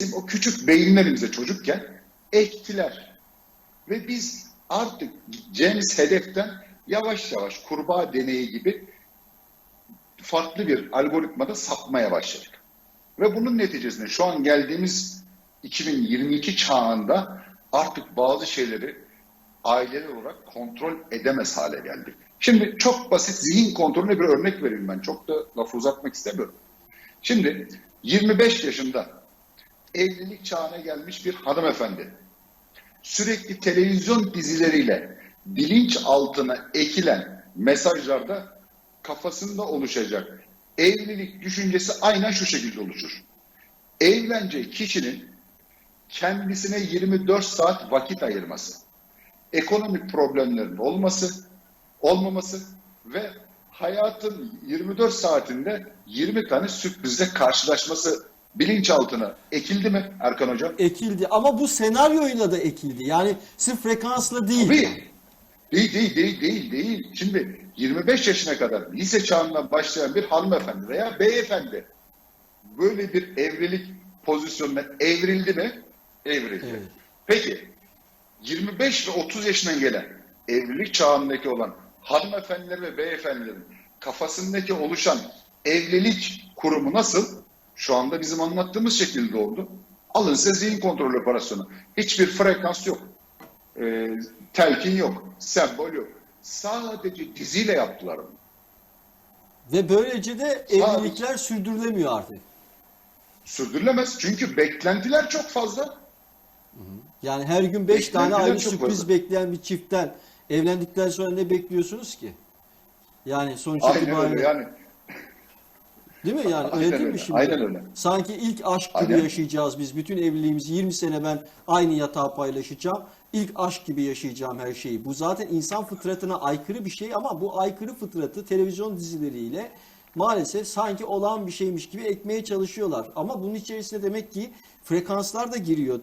bizim o küçük beyinlerimize çocukken ektiler. Ve biz artık James hedeften yavaş yavaş kurbağa deneyi gibi farklı bir algoritmada sapmaya başladık. Ve bunun neticesinde şu an geldiğimiz 2022 çağında artık bazı şeyleri aileler olarak kontrol edemez hale geldik. Şimdi çok basit zihin kontrolüne bir örnek vereyim ben. Çok da lafı uzatmak istemiyorum. Şimdi 25 yaşında evlilik çağına gelmiş bir hanımefendi sürekli televizyon dizileriyle bilinç altına ekilen mesajlarda kafasında oluşacak evlilik düşüncesi aynen şu şekilde oluşur. Evleneceği kişinin kendisine 24 saat vakit ayırması, ekonomik problemlerin olması, olmaması ve hayatın 24 saatinde 20 tane sürprizle karşılaşması bilinçaltına ekildi mi Erkan Hocam? Ekildi ama bu senaryoyla da ekildi. Yani sırf frekansla değil. Tabii. Değil, değil, değil, değil, değil. Şimdi 25 yaşına kadar lise çağından başlayan bir hanımefendi veya beyefendi böyle bir evlilik pozisyonuna evrildi mi? Evrildi. Evet. Peki 25 ve 30 yaşına gelen evlilik çağındaki olan hanımefendiler ve beyefendilerin kafasındaki oluşan evlilik kurumu nasıl? Şu anda bizim anlattığımız şekilde oldu. Alın size zihin kontrol operasyonu. Hiçbir frekans yok. Ee, telkin yok. Sembol yok. Sadece diziyle yaptılar bunu. Ve böylece de evlilikler sürdürülemiyor artık. Sürdürülemez. Çünkü beklentiler çok fazla. Yani her gün 5 tane ayrı sürpriz fazla. bekleyen bir çiftten evlendikten sonra ne bekliyorsunuz ki? Yani sonuç itibariyle yani. Değil mi yani Aynen öyle değil mi şimdi? aynen öyle. Sanki ilk aşk gibi Aynen. yaşayacağız biz. Bütün evliliğimizi 20 sene ben aynı yatağı paylaşacağım. İlk aşk gibi yaşayacağım her şeyi. Bu zaten insan fıtratına aykırı bir şey ama bu aykırı fıtratı televizyon dizileriyle maalesef sanki olan bir şeymiş gibi ekmeye çalışıyorlar. Ama bunun içerisine demek ki frekanslar da giriyor.